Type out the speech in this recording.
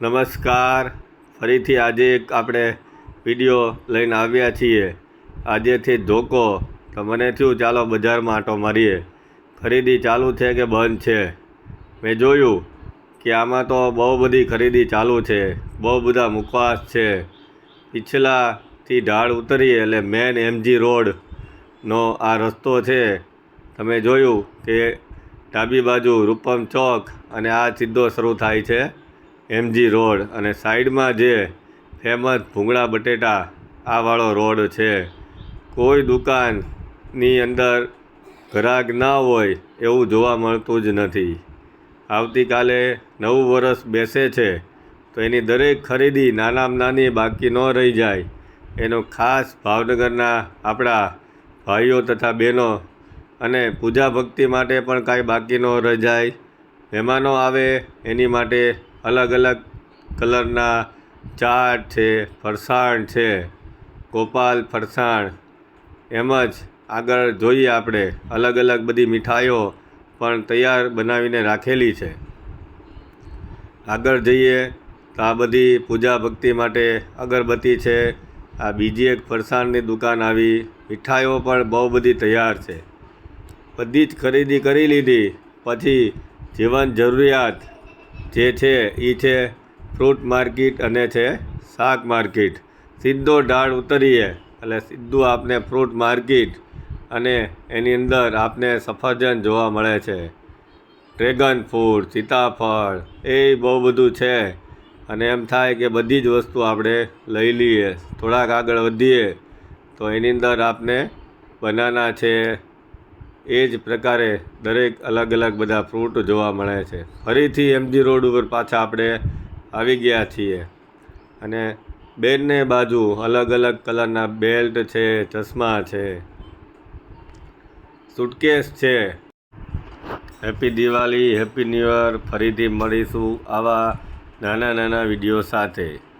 નમસ્કાર. ફરીથી આજે એક આપણે વીડિયો લઈને આવ્યા છીએ. આજેથી ધોકો. તો મને થયું, ચાલો બજારમાં આંટો મારીએ. ખરીદી ચાલુ છે કે બંધ છે? મેં જોયું કે આમાં તો બહુ બધી ખરીદી ચાલુ છે. બહુ બધા મુખવાસ છે. પિછલાથી ઢાળ ઉતરીએ એટલે મેન એમજી રોડનો આ રસ્તો છે. તમે જોયું કે ડાબી બાજુ રૂપમ ચોક અને આ સીધો શરૂ થાય છે. એમજી રોડ અને સાઈડમાં જે ફેમસ ભૂંગળા બટેટા, આવાળો રોડ છે. કોઈ દુકાનની અંદર ગ્રાહક ના હોય એવું જોવા મળતું જ નથી. આવતીકાલે નવું વર્ષ બેસે છે, તો એની દરેક ખરીદી નાનામાં નાની બાકી ન રહી જાય. એનો ખાસ ભાવનગરના આપણા ભાઈઓ તથા બહેનો અને પૂજા ભક્તિ માટે પણ કાંઈ બાકી ન રહી જાય. મહેમાનો આવે એની માટે અલગ અલગ કલરના ચાટ છે, ફરસાણ છે, ગોપાલ ફરસાણ. એમ જ આગળ જોઈએ આપણે અલગ અલગ બધી મીઠાઈઓ પણ તૈયાર બનાવીને રાખેલી છે. આગળ જઈએ તો આ બધી પૂજા ભક્તિ માટે અગરબત્તી છે. આ બીજી એક ફરસાણની દુકાન આવી. મીઠાઈઓ પણ બહુ બધી તૈયાર છે. બધી જ ખરીદી કરી લીધી. પછી જીવન જરૂરિયાત જે છે એ છે ફ્રૂટ માર્કેટ અને છે શાક માર્કેટ. સીધો ઢાળ ઉતરીએ, એટલે સીધું આપને ફ્રૂટ માર્કેટ અને એની અંદર આપને સફરજન જોવા મળે છે. ડ્રેગન ફ્રૂટ, સીતાફળ, એ બહુ બધું છે. અને એમ થાય કે બધી જ વસ્તુ આપણે લઈ લઈએ, થોડાક આગળ વધીએ, તો એની અંદર આપને બનાના છે એ જ પ્રકારે દરેક અલગ અલગ બધા ફ્રૂટ જોવા મળે છે. ફરીથી એમજી રોડ ઉપર પાછા આપણે આવી ગયા છીએ. અને બેનને બાજુ અલગ અલગ કલરના બેલ્ટ છે, ચશ્મા છે સુટકેસ છે. Happy Diwali happy new year ફરીથી મળીશું આવા નાના નાના વીડિયો સાથે.